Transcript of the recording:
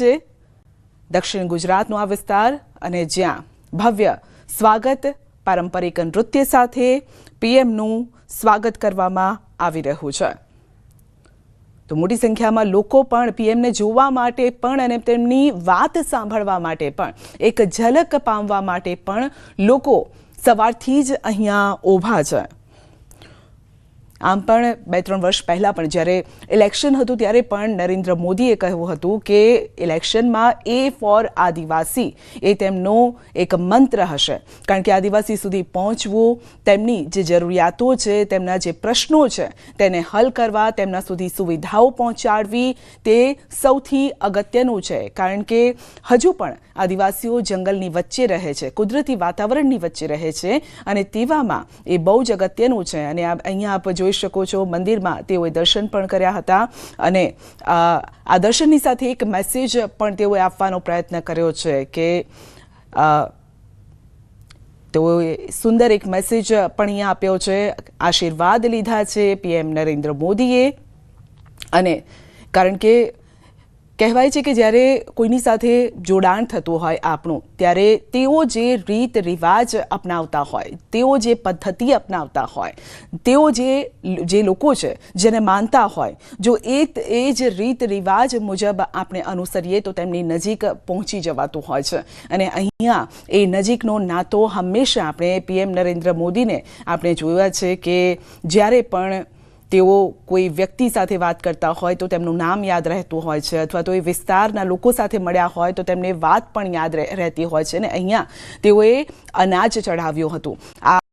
છે? દક્ષિણ ગુજરાતનો આ વિસ્તાર અને જ્યાં ભવ્ય સ્વાગત, પારંપરિક નૃત્ય સાથે પીએમનું સ્વાગત કરવામાં આવી રહ્યું છે. તો મોટી સંખ્યામાં લોકો પણ પીએમને જોવા માટે પણ અને તેમની વાત સાંભળવા માટે પણ, એક ઝલક પામવા માટે પણ લોકો સવારથી જ અહીંયા ઊભા છે. આમ પણ બે, ત્રણ વર્ષ પહેલાં પણ જ્યારે ઇલેક્શન હતું ત્યારે પણ નરેન્દ્ર મોદીએ કહ્યું હતું કે ઇલેક્શનમાં એ ફોર આદિવાસી, એ તેમનો એક મંત્ર હશે. કારણ કે આદિવાસી સુધી પહોંચવું, તેમની જે જરૂરિયાતો છે, તેમના જે પ્રશ્નો છે, તેને હલ કરવા, તેમના સુધી સુવિધાઓ પહોંચાડવી તે સૌથી અગત્યનું છે. કારણ કે હજુ પણ આદિવાસીઓ જંગલની વચ્ચે રહે છે, કુદરતી વાતાવરણની વચ્ચે રહે છે અને તેવામાં એ બહુ જ અગત્યનું છે. અને અહીંયા આપ જોઈ શકો છો. મંદિરમાં તેઓએ દર્શન પણ કર્યા હતા અને આ દર્શનની સાથે એક મેસેજ પણ તેઓએ આપવાનો પ્રયત્ન કર્યો છે કે તેઓએ સુંદર એક મેસેજ પણ અહીંયા આપ્યો છે. આશીર્વાદ લીધા છે પીએમ નરેન્દ્ર મોદીએ. અને કારણ કે કહેવાય છે કે જ્યારે કોઈની સાથે જોડાણ થતું હોય આપણું, ત્યારે તેઓ જે રીત રિવાજ અપનાવતા હોય, તેઓ જે પદ્ધતિ અપનાવતા હોય, તેઓ જે જે લોકો છે જેને માનતા હોય, જો એ એ જ રીત રિવાજ મુજબ આપણે અનુસરીએ તો તેમની નજીક પહોંચી જવાતું હોય છે. અને અહીંયા એ નજીકનો નાતો હંમેશા આપણે પીએમ નરેન્દ્ર મોદીને આપણે જોયા છે કે જ્યારે પણ તેઓ કોઈ વ્યક્તિ સાથે વાત કરતા હોય તો તેમનું નામ યાદ રહેતું હોય છે અથવા તો એ વિસ્તારના લોકો સાથે મળ્યા હોય તો તેમને વાત પણ યાદ રહે- રહેતી હોય છે. અને અહીંયા તેઓએ અનાજ ચઢાવ્યું હતું. આ